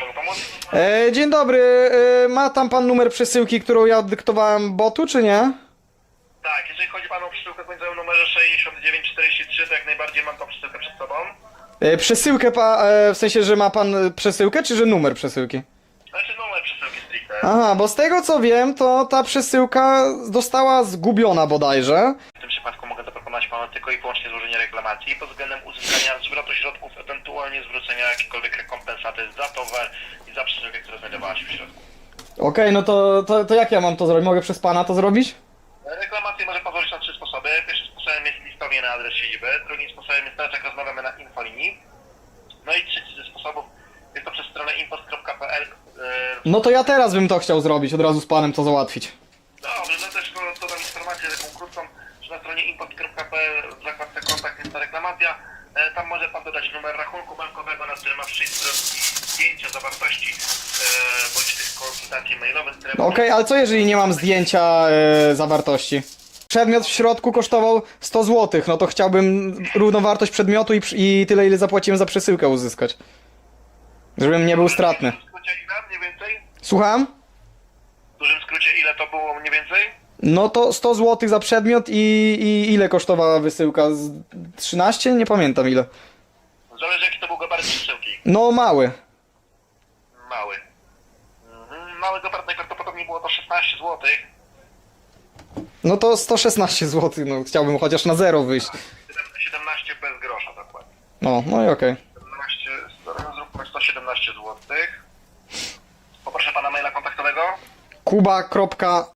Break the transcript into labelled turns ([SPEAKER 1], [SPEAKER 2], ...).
[SPEAKER 1] mogę pomóc?
[SPEAKER 2] E, dzień dobry, e, ma tam pan numer przesyłki, którą ja dyktowałem botu, czy nie?
[SPEAKER 1] Tak, jeżeli chodzi Panu o przesyłkę końcową numerze 6943, to jak najbardziej mam tą przesyłkę przed sobą.
[SPEAKER 2] E, przesyłkę pa, e, w sensie, że ma pan przesyłkę, czy że numer przesyłki?
[SPEAKER 1] Znaczy numer przesyłki stricte.
[SPEAKER 2] Aha, bo z tego co wiem, to ta przesyłka została zgubiona bodajże.
[SPEAKER 1] W tym przypadku mogę zaproponować Panu tylko i wyłącznie złożenie reklamacji pod względem uzyskania zwrotu środków, ewentualnie zwrócenia jakiejkolwiek rekompensaty za towar i za przesyłkę, która znajdowała się w środku.
[SPEAKER 2] Okej, no to, to, to jak ja mam to zrobić? Mogę przez pana to zrobić?
[SPEAKER 1] Reklamację może pozwolić na trzy sposoby. Pierwszym sposobem jest listowanie na adres siedziby, drugim sposobem jest teraz jak rozmawiamy na infolinii. No i trzeci ze sposobów jest to przez stronę impost.pl. Yy,
[SPEAKER 2] No to ja teraz bym to chciał zrobić, od razu z panem to załatwić.
[SPEAKER 1] Dobrze, no też dodam informację taką krótką, że na stronie impost.pl w zakładce kontakt jest ta reklamacja. Tam może Pan dodać numer rachunku bankowego, na którym ma przyjść zdjęcia zawartości e, bądź tych konsultacji mailowych, które
[SPEAKER 2] Okej, ale co jeżeli nie mam zdjęcia e, zawartości? Przedmiot w środku kosztował 100 zł, no to chciałbym równowartość przedmiotu i, przy- i tyle ile zapłaciłem za przesyłkę uzyskać. Żebym nie był stratny.
[SPEAKER 1] W dużym skrócie ile mniej więcej?
[SPEAKER 2] Słucham?
[SPEAKER 1] W dużym skrócie ile to było mniej więcej?
[SPEAKER 2] No to 100 zł za przedmiot i, i ile kosztowała wysyłka? Z 13? Nie pamiętam ile.
[SPEAKER 1] Zależy jaki to był gabaryt przesyłki.
[SPEAKER 2] No mały.
[SPEAKER 1] Mały. Mhm. Mały gabaryt najprawdopodobniej było to 16 zł.
[SPEAKER 2] No to 116 zł, no chciałbym chociaż na zero wyjść.
[SPEAKER 1] 17 bez grosza dokładnie.
[SPEAKER 2] No, no i okej.
[SPEAKER 1] 17, zróbmy 117 zł. Poproszę pana maila kontaktowego.
[SPEAKER 2] Kuba.